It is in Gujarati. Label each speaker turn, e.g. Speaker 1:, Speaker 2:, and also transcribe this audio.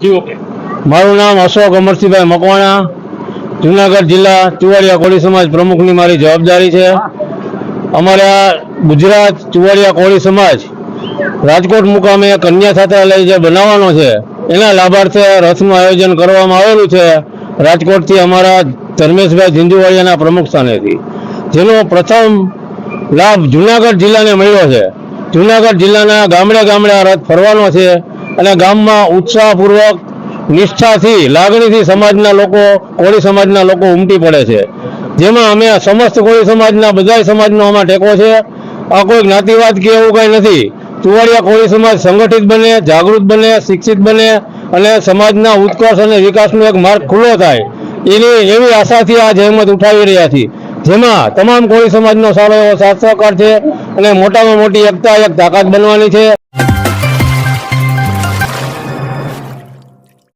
Speaker 1: મારું નામ અશોક અમરસિંહભાઈ મકવાણા, જુનાગઢ જિલ્લા ચુવાડિયા કોળી સમાજ પ્રમુખની મારી જવાબદારી છે. અમારા ગુજરાત ચુવાડિયા કોળી સમાજ રાજકોટ મુકામે કન્યા છાત્રાલય જે બનાવવાનો છે, એના લાભાર્થે રથનું આયોજન કરવામાં આવેલું છે. રાજકોટથી અમારા ધર્મેશભાઈ ઝીંઝુવાડિયાના પ્રમુખ સ્થાનેથી. જેનો પ્રથમ લાભ જુનાગઢ જિલ્લાને મળ્યો છે. જુનાગઢ જિલ્લાના ગામડે ગામડે આ રથ ફરવાનો છે. અને ગામમાં ઉત્સાહપૂર્વક, નિષ્ઠાથી, લાગણીથી સમાજના લોકો, કોળી સમાજના લોકો ઉમટી પડે છે. જેમાં અમે સમસ્ત કોળી સમાજના બધા સમાજનો આમાં ટેકો છે. આ કોઈ જ્ઞાતિવાદ કે એવું કંઈ નથી. ચુવાડિયા કોળી સમાજ સંગઠિત બને, જાગૃત બને, શિક્ષિત બને અને સમાજના ઉત્કર્ષ અને વિકાસનો એક માર્ગ ખુલ્લો થાય. એની એવી આશાથી આ જહેમત ઉઠાવી રહ્યા છીએ. જેમાં તમામ કોળી સમાજનો સારો એવો સાથ સહકાર છે અને મોટામાં મોટી એકતા, એક તાકાત બનવાની છે.